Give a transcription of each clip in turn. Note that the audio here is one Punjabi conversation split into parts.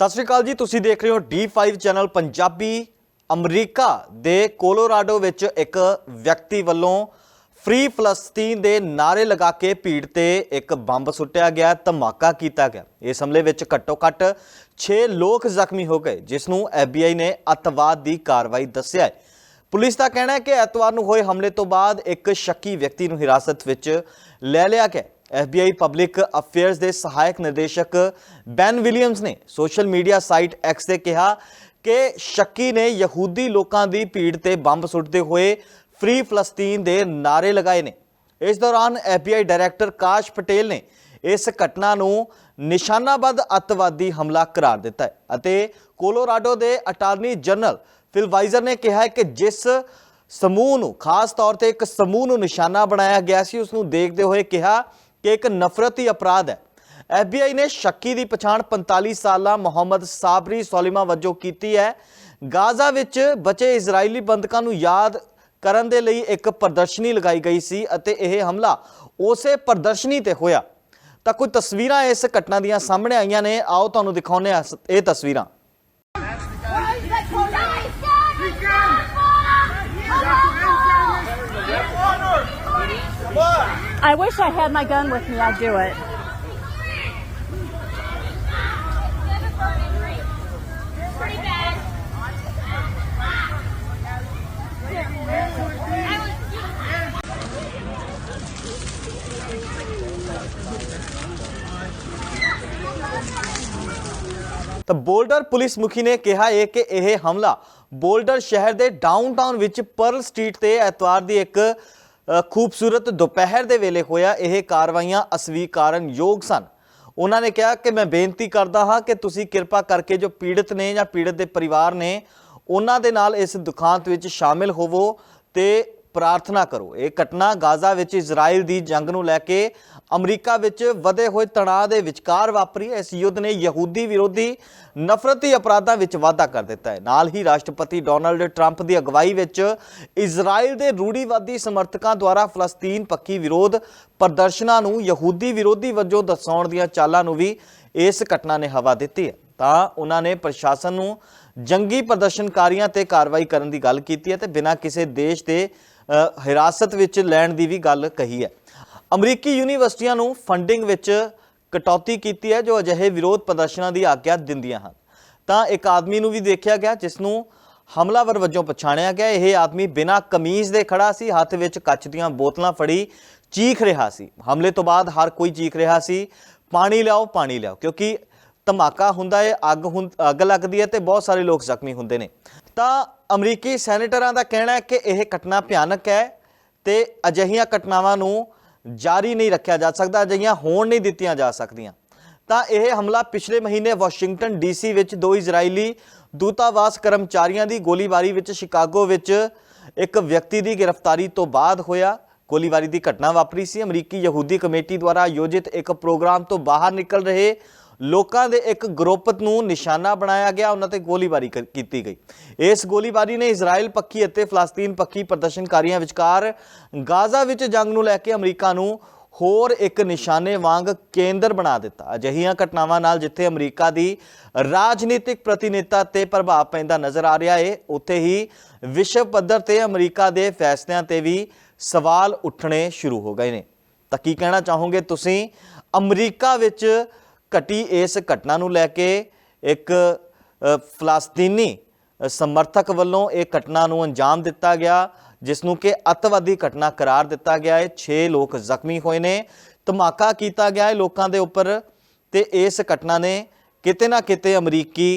ਸਤਿ ਸ਼੍ਰੀ ਅਕਾਲ ਜੀ, ਤੁਸੀਂ ਦੇਖ ਰਹੇ ਹੋ D5 ਚੈਨਲ ਪੰਜਾਬੀ ਅਮਰੀਕਾ ਦੇ ਕੋਲੋਰਾਡੋ ਵਿੱਚ ਇੱਕ ਵਿਅਕਤੀ ਵੱਲੋਂ ਫ੍ਰੀ ਫਲਸਤੀਨ ਦੇ ਨਾਰੇ ਲਗਾ ਕੇ ਭੀੜ ਤੇ ਇੱਕ ਬੰਬ ਸੁੱਟਿਆ ਗਿਆ, ਧਮਾਕਾ ਕੀਤਾ ਗਿਆ। ਇਸ ਹਮਲੇ ਵਿੱਚ ਘੱਟੋ-ਘੱਟ 6 ਲੋਕ ਜ਼ਖਮੀ ਹੋ ਗਏ, ਜਿਸ ਨੂੰ FBI ਨੇ ਅੱਤਵਾਦ ਦੀ ਕਾਰਵਾਈ ਦੱਸਿਆ ਹੈ। ਪੁਲਿਸ ਦਾ ਕਹਿਣਾ ਹੈ ਕਿ ਐਤਵਾਰ ਨੂੰ ਹੋਏ ਹਮਲੇ ਤੋਂ ਬਾਅਦ ਇੱਕ ਸ਼ੱਕੀ ਵਿਅਕਤੀ ਨੂੰ ਹਿਰਾਸਤ ਵਿੱਚ ਲੈ ਲਿਆ ਗਿਆ FBI ਪਬਲਿਕ ਅਫੇਅਰਸ ਦੇ ਸਹਾਇਕ ਨਿਰਦੇਸ਼ਕ ਬੈਨ ਵਿਲੀਅਮਸ ਨੇ ਸੋਸ਼ਲ ਮੀਡੀਆ ਸਾਈਟ ਐਕਸ ਤੇ ਕਿਹਾ ਕਿ ਸ਼ੱਕੀ ਨੇ ਯਹੂਦੀ ਲੋਕਾਂ ਦੀ ਭੀੜ ਤੇ ਬੰਬ ਸੁੱਟਦੇ ਹੋਏ ਫ੍ਰੀ ਫਲਸਤੀਨ ਦੇ ਨਾਰੇ ਲਗਾਏ ਨੇ। ਇਸ ਦੌਰਾਨ FBI ਡਾਇਰੈਕਟਰ ਕਾਸ਼ ਪਟੇਲ ਨੇ ਇਸ ਘਟਨਾ ਨੂੰ ਨਿਸ਼ਾਨਾਬੱਧ ਅੱਤਵਾਦੀ ਹਮਲਾ ਕਰਾਰ ਦਿੱਤਾ ਹੈ ਅਤੇ ਕੋਲੋਰਾਡੋ ਦੇ ਅਟਾਰਨੀ ਜਨਰਲ ਫਿਲ ਵਾਈਜ਼ਰ ਨੇ ਕਿਹਾ ਹੈ ਕਿ ਜਿਸ ਸਮੂਹ ਨੂੰ, ਖਾਸ ਤੌਰ ਤੇ ਇੱਕ ਸਮੂਹ ਨੂੰ ਨਿਸ਼ਾਨਾ ਬਣਾਇਆ ਗਿਆ ਸੀ ਉਸ ਨੂੰ ਦੇਖਦੇ ਹੋਏ ਕਿਹਾ ਕਿ ਇੱਕ ਨਫ਼ਰਤੀ ਅਪਰਾਧ ਹੈ। FBI ਨੇ ਸ਼ੱਕੀ ਦੀ ਪਛਾਣ 45 ਸਾਲਾ ਮੁਹੰਮਦ ਸਾਬਰੀ ਸੋਲਿਮਾ ਵਜੋਂ ਕੀਤੀ ਹੈ। ਗਾਜ਼ਾ ਵਿੱਚ ਬਚੇ ਇਜ਼ਰਾਈਲੀ ਬੰਦਕਾਂ ਨੂੰ ਯਾਦ ਕਰਨ ਦੇ ਲਈ ਇੱਕ ਪ੍ਰਦਰਸ਼ਨੀ ਲਗਾਈ ਗਈ ਸੀ ਅਤੇ ਇਹ ਹਮਲਾ ਉਸੇ ਪ੍ਰਦਰਸ਼ਨੀ ਤੇ ਹੋਇਆ। ਤਾਂ ਕੁਝ ਤਸਵੀਰਾਂ ਇਸ ਘਟਨਾ ਦੀਆਂ ਸਾਹਮਣੇ ਆਈਆਂ ਨੇ। ਆਓ ਤੁਹਾਨੂੰ ਦਿਖਾਉਂਦੇ ਹਾਂ ਇਹ ਤਸਵੀਰਾਂ। I wish I had my gun with me. I'd do it. ਤਾਂ ਬੋਲਡਰ ਪੁਲਿਸ ਮੁਖੀ ਨੇ ਕਿਹਾ ਹੈ ਕਿ ਇਹ ਹਮਲਾ ਬੋਲਡਰ ਸ਼ਹਿਰ ਦੇ ਡਾਊਨਟਾਊਨ ਵਿੱਚ ਪਰਲ ਸਟਰੀਟ ਤੇ ਐਤਵਾਰ ਦੀ ਇੱਕ ਖੂਬਸੂਰਤ ਦੁਪਹਿਰ ਦੇ ਵੇਲੇ ਹੋਇਆ ਇਹ ਕਾਰਵਾਈਆਂ ਅਸਵੀਕਾਰਨਯੋਗ ਸਨ। ਉਹਨਾਂ ਨੇ ਕਿਹਾ ਕਿ ਮੈਂ ਬੇਨਤੀ ਕਰਦਾ ਹਾਂ ਕਿ ਤੁਸੀਂ ਕਿਰਪਾ ਕਰਕੇ ਜੋ ਪੀੜਤ ਨੇ ਜਾਂ ਪੀੜਤ ਦੇ ਪਰਿਵਾਰ ਨੇ, ਉਹਨਾਂ ਦੇ ਨਾਲ ਇਸ ਦੁਖਾਂਤ ਵਿੱਚ ਸ਼ਾਮਿਲ ਹੋਵੋ ਤੇ ਪ੍ਰਾਰਥਨਾ ਕਰੋ। ਇਹ ਘਟਨਾ ਗਾਜ਼ਾ ਵਿੱਚ ਇਜ਼ਰਾਈਲ ਦੀ ਜੰਗ ਨੂੰ ਲੈ ਕੇ ਅਮਰੀਕਾ ਵਿੱਚ ਵਧੇ ਹੋਏ ਤਣਾਅ ਦੇ ਵਿਚਕਾਰ ਵਾਪਰੀ ਇਸ ਯੁੱਧ ਨੇ ਯਹੂਦੀ ਵਿਰੋਧੀ ਨਫ਼ਰਤੀ ਅਪਰਾਧਾਂ ਵਿੱਚ ਵਾਧਾ ਕਰ ਦਿੱਤਾ ਹੈ। ਨਾਲ ਹੀ ਰਾਸ਼ਟਰਪਤੀ ਡੋਨਲਡ ਟਰੰਪ ਦੀ ਅਗਵਾਈ ਵਿੱਚ ਇਜ਼ਰਾਈਲ ਦੇ ਰੂੜੀਵਾਦੀ ਸਮਰਥਕਾਂ ਦੁਆਰਾ ਫਲਸਤੀਨ ਪੱਖੀ ਵਿਰੋਧ ਪ੍ਰਦਰਸ਼ਨਾਂ ਨੂੰ ਯਹੂਦੀ ਵਿਰੋਧੀ ਵਜੋਂ ਦਰਸਾਉਣ ਦੀਆਂ ਚਾਲਾਂ ਨੂੰ ਵੀ ਇਸ ਘਟਨਾ ਨੇ ਹਵਾ ਦਿੱਤੀ ਹੈ। ਤਾਂ ਉਹਨਾਂ ਨੇ ਪ੍ਰਸ਼ਾਸਨ ਨੂੰ ਜੰਗੀ ਪ੍ਰਦਰਸ਼ਨਕਾਰੀਆਂ ਤੇ ਕਾਰਵਾਈ ਕਰਨ ਦੀ ਗੱਲ ਕੀਤੀ ਹੈ ਤੇ ਬਿਨਾਂ ਕਿਸੇ ਦੇਸ਼ ਦੇ ਹਿਰਾਸਤ ਵਿੱਚ ਲੈਣ ਦੀ ਵੀ ਗੱਲ ਕਹੀ ਹੈ। ਅਮਰੀਕੀ ਯੂਨੀਵਰਸਿਟੀਆਂ ਨੂੰ ਫੰਡਿੰਗ ਵਿੱਚ ਕਟੌਤੀ ਕੀਤੀ ਹੈ, ਜੋ ਅਜਿਹੇ ਵਿਰੋਧ ਪ੍ਰਦਰਸ਼ਨਾਂ ਦੀ ਆਗਿਆ ਦਿੰਦੀਆਂ ਹਨ। ਤਾਂ ਇੱਕ ਆਦਮੀ ਨੂੰ ਵੀ ਦੇਖਿਆ ਗਿਆ, ਜਿਸ ਨੂੰ ਹਮਲਾਵਰ ਵਜੋਂ ਪਛਾਣਿਆ ਗਿਆ। ਇਹ ਆਦਮੀ ਬਿਨਾਂ ਕਮੀਜ਼ ਦੇ ਖੜਾ ਸੀ, ਹੱਥ ਵਿੱਚ ਕੱਚ ਦੀਆਂ ਬੋਤਲਾਂ ਫੜੀ ਚੀਖ ਰਿਹਾ ਸੀ। ਹਮਲੇ ਤੋਂ ਬਾਅਦ ਹਰ ਕੋਈ ਚੀਖ ਰਿਹਾ ਸੀ, ਪਾਣੀ ਲਿਆਓ ਪਾਣੀ ਲਿਆਓ। ਕਿਉਂਕਿ ਧਮਾਕਾ ਹੁੰਦਾ ਹੈ ਅੱਗ ਹੁੰ- ਅੱਗ ਲੱਗਦੀ ਹੈ ਤੇ ਬਹੁਤ ਸਾਰੇ ਲੋਕ ਜ਼ਖਮੀ ਹੁੰਦੇ ਨੇ। ਤਾਂ ਅਮਰੀਕੀ ਸੈਨੇਟਰਾਂ ਦਾ ਕਹਿਣਾ ਹੈ ਕਿ ਇਹ ਘਟਨਾ ਭਿਆਨਕ ਹੈ ਤੇ ਅਜਿਹੀਆਂ ਘਟਨਾਵਾਂ ਨੂੰ ਜਾਰੀ ਨਹੀਂ ਰੱਖਿਆ ਜਾ ਸਕਦਾ, ਅਜਿਹੀਆਂ ਹੋਣ ਨਹੀਂ ਦਿੱਤੀਆਂ ਜਾ ਸਕਦੀਆਂ। ਤਾਂ ਇਹ ਹਮਲਾ ਪਿਛਲੇ ਮਹੀਨੇ ਵਾਸ਼ਿੰਗਟਨ ਡੀਸੀ ਵਿੱਚ ਦੋ ਇਜ਼ਰਾਈਲੀ ਦੂਤਾਵਾਸ ਕਰਮਚਾਰੀਆਂ ਦੀ ਗੋਲੀਬਾਰੀ ਵਿੱਚ ਸ਼ਿਕਾਗੋ ਵਿੱਚ ਇੱਕ ਵਿਅਕਤੀ ਦੀ ਗ੍ਰਿਫਤਾਰੀ ਤੋਂ ਬਾਅਦ ਹੋਇਆ। ਗੋਲੀਬਾਰੀ ਦੀ ਘਟਨਾ ਵਾਪਰੀ ਸੀ। ਅਮਰੀਕੀ ਯਹੂਦੀ ਕਮੇਟੀ ਦੁਆਰਾ ਆਯੋਜਿਤ ਇੱਕ ਪ੍ਰੋਗਰਾਮ ਤੋਂ ਬਾਹਰ ਨਿਕਲ ਰਹੇ ਲੋਕਾਂ ਦੇ ਇੱਕ ਗਰੁੱਪ ਨੂੰ ਨਿਸ਼ਾਨਾ ਬਣਾਇਆ ਗਿਆ, ਉਹਨਾਂ ਤੇ ਗੋਲੀਬਾਰੀ ਕਰ- ਕੀਤੀ ਗਈ। ਇਸ ਗੋਲੀਬਾਰੀ ਨੇ ਇਜ਼ਰਾਈਲ ਪੱਖੀ ਅਤੇ ਫਲਸਤੀਨ ਪੱਖੀ ਪ੍ਰਦਰਸ਼ਨਕਾਰੀਆਂ ਵਿਚਕਾਰ ਗਾਜ਼ਾ ਵਿੱਚ ਜੰਗ ਨੂੰ ਲੈ ਕੇ ਅਮਰੀਕਾ ਨੂੰ ਹੋਰ ਇੱਕ ਨਿਸ਼ਾਨੇ ਵਾਂਗ ਕੇਂਦਰ ਬਣਾ ਦਿੱਤਾ। ਅਜਿਹੀਆਂ ਘਟਨਾਵਾਂ ਨਾਲ ਜਿੱਥੇ ਅਮਰੀਕਾ ਦੀ ਰਾਜਨੀਤਿਕ ਪ੍ਰਤੀਨਿਧਤਾ ਤੇ ਪ੍ਰਭਾਵ ਪੈਂਦਾ ਨਜ਼ਰ ਆ ਰਿਹਾ ਹੈ ਉੱਥੇ ਹੀ ਵਿਸ਼ਵ ਪੱਧਰ ਤੇ ਅਮਰੀਕਾ ਦੇ ਫੈਸਲਿਆਂ ਤੇ ਵੀ ਸਵਾਲ ਉੱਠਣੇ ਸ਼ੁਰੂ ਹੋ ਗਏ ਨੇ। ਤਾਂ ਕੀ ਕਹਿਣਾ ਚਾਹੋਗੇ ਤੁਸੀਂ? ਅਮਰੀਕਾ ਵਿੱਚ ਘਟੀ ਇਸ ਘਟਨਾ ਨੂੰ ਲੈ ਕੇ ਇੱਕ ਅ, ਫਲਸਤੀਨੀ ਸਮਰਥਕ ਵੱਲੋਂ ਇਹ ਘਟਨਾ ਨੂੰ ਅੰਜਾਮ ਦਿੱਤਾ ਗਿਆ ਜਿਸ ਨੂੰ ਕਿ ਅੱਤਵਾਦੀ ਘਟਨਾ ਕਰਾਰ ਦਿੱਤਾ ਗਿਆ ਹੈ। 6 ਲੋਕ ਜ਼ਖਮੀ ਹੋਏ ਨੇ। ਧਮਾਕਾ ਕੀਤਾ ਗਿਆ ਹੈ ਲੋਕਾਂ ਦੇ ਉੱਪਰ ਤੇ ਇਸ ਘਟਨਾ ਨੇ ਕਿਤੇ ਨਾ ਕਿਤੇ ਅਮਰੀਕੀ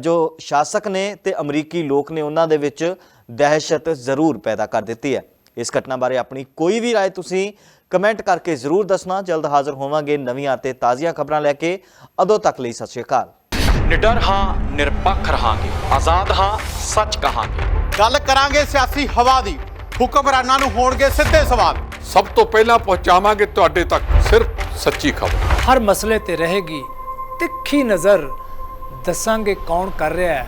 ਜੋ ਸ਼ਾਸਕ ਨੇ ਤੇ ਅਮਰੀਕੀ ਲੋਕ ਨੇ ਉਹਨਾਂ ਦੇ ਵਿੱਚ ਦਹਿਸ਼ਤ ਜ਼ਰੂਰ ਪੈਦਾ ਕਰ ਦਿੱਤੀ ਹੈ। ਇਸ ਘਟਨਾ ਬਾਰੇ ਆਪਣੀ ਕੋਈ ਵੀ رائے ਤੁਸੀਂ ਕਮੈਂਟ ਕਰਕੇ ਜ਼ਰੂਰ ਦੱਸਣਾ ਜਲਦ ਹਾਜ਼ਰ ਹੋਵਾਂਗੇ ਨਵੀਆਂ ਤੇ ਤਾਜ਼ੀਆਂ ਖਬਰਾਂ ਲੈ ਕੇ ਅਦੋਂ ਤੱਕ ਲਈ ਸਤਿ ਸ਼੍ਰੀ ਅਕਾਲ ਨਿਡਰ ਹਾਂ ਨਿਰਪੱਖ ਰਹਾਂਗੇ ਆਜ਼ਾਦ ਹਾਂ ਸੱਚ ਕਹਾਂਗੇ ਗੱਲ ਕਰਾਂਗੇ ਸਿਆਸੀ ਹਵਾ ਦੀ ਹੁਕਮਰਾਨਾਂ ਨੂੰ ਹੋਣਗੇ ਸਿੱਧੇ ਸਵਾਲ ਸਭ ਤੋਂ ਪਹਿਲਾਂ ਪਹੁੰਚਾਵਾਂਗੇ ਤੁਹਾਡੇ ਤੱਕ ਸਿਰਫ ਸੱਚੀ ਖਬਰ ਹਰ ਮਸਲੇ ਤੇ ਰਹੇਗੀ ਤਿੱਖੀ ਨਜ਼ਰ ਦੱਸਾਂਗੇ ਕੌਣ ਕਰ ਰਿਹਾ ਹੈ